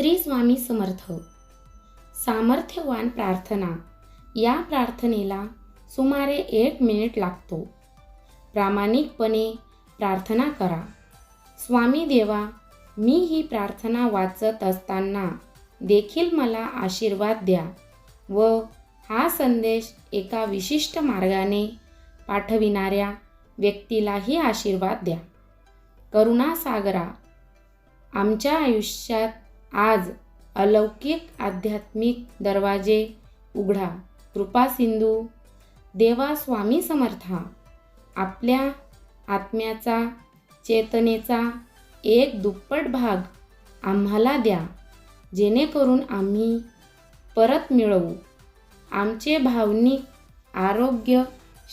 श्री स्वामी समर्थ. सामर्थ्यवान प्रार्थना. या प्रार्थनेला सुमारे एक मिनिट लागतो. प्रामाणिकपणे प्रार्थना करा. स्वामी देवा मी ही प्रार्थना वाचत असताना देखील मला आशीर्वाद द्या व हा संदेश एका विशिष्ट मार्गाने पाठविणाऱ्या व्यक्तीलाही आशीर्वाद द्या. करुणासागरा आमच्या आयुष्यात आज अलौकिक आध्यात्मिक दरवाजे उघडा. कृपा सिंधू. देवा स्वामी समर्था. आपल्या आत्म्याचा चेतनेचा एक दुप्पट भाग आम्हाला द्या. जेणेकरून आम्ही परत मिळवू. आमचे भावनिक आरोग्य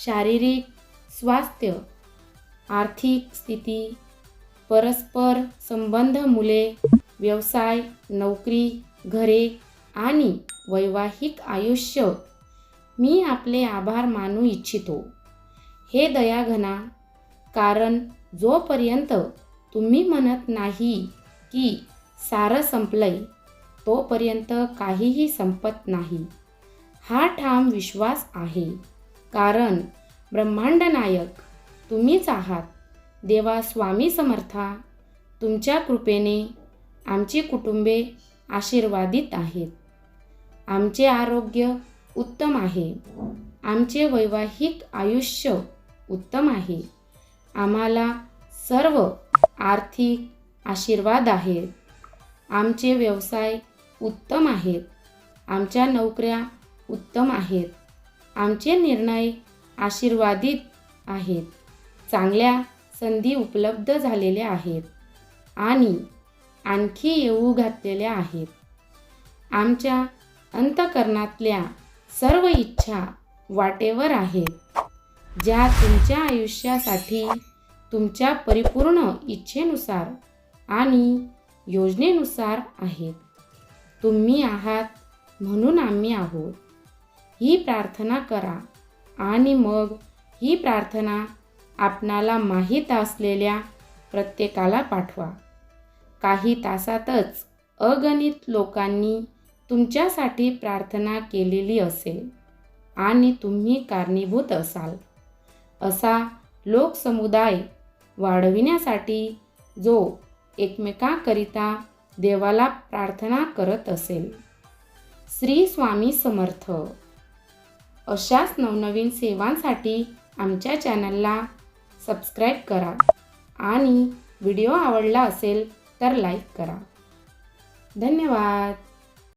शारीरिक स्वास्थ्य आर्थिक स्थिती परस्पर संबंध मुले व्यवसाय नोकरी घरे आणि वैवाहिक आयुष्य. मी आपले आभार मानू इच्छितो. हे दयाघना कारण जोपर्यंत तुम्ही म्हणत नाही की सारं संपलंय तोपर्यंत काहीही संपत नाही. हा ठाम विश्वास आहे. कारण ब्रह्मांड नायक तुम्हीच आहात. देवा स्वामी समर्था तुमच्या कृपेने आमची कुटुंबे आशीर्वादित आहेत. आमचे आरोग्य उत्तम आहे. आमचे वैवाहिक आयुष्य उत्तम आहे. आम्हाला सर्व आर्थिक आशीर्वाद आहेत. आमचे व्यवसाय उत्तम आहेत. आमच्या नोकऱ्या उत्तम आहेत. आमचे निर्णय आशीर्वादित आहेत. चांगल्या संधी उपलब्ध झालेल्या आहेत. आणि आणखी येऊ घातलेल्या आहेत. आमच्या अंतकरणातल्या सर्व इच्छा वाटेवर आहेत. ज्या तुमच्या आयुष्यासाठी तुमच्या परिपूर्ण इच्छेनुसार आणि योजनेनुसार आहेत. तुम्ही आहात म्हणून आम्ही आहोत. ही प्रार्थना करा आणि मग ही प्रार्थना आपणाला माहीत असलेल्या प्रत्येकाला पाठवा. काही तासातच अगणित लोकांनी तुमच्यासाठी प्रार्थना केलेली असेल आणि तुम्ही कारणीभूत असाल. असा लोकसमुदाय वाढविण्यासाठी जो एकमेकांकरिता देवाला प्रार्थना करत असेल. श्री स्वामी समर्थ. अशाच नवनवीन सेवांसाठी आमच्या चॅनलला सबस्क्राईब करा आणि व्हिडिओ आवडला असेल तर लाईक करा. धन्यवाद.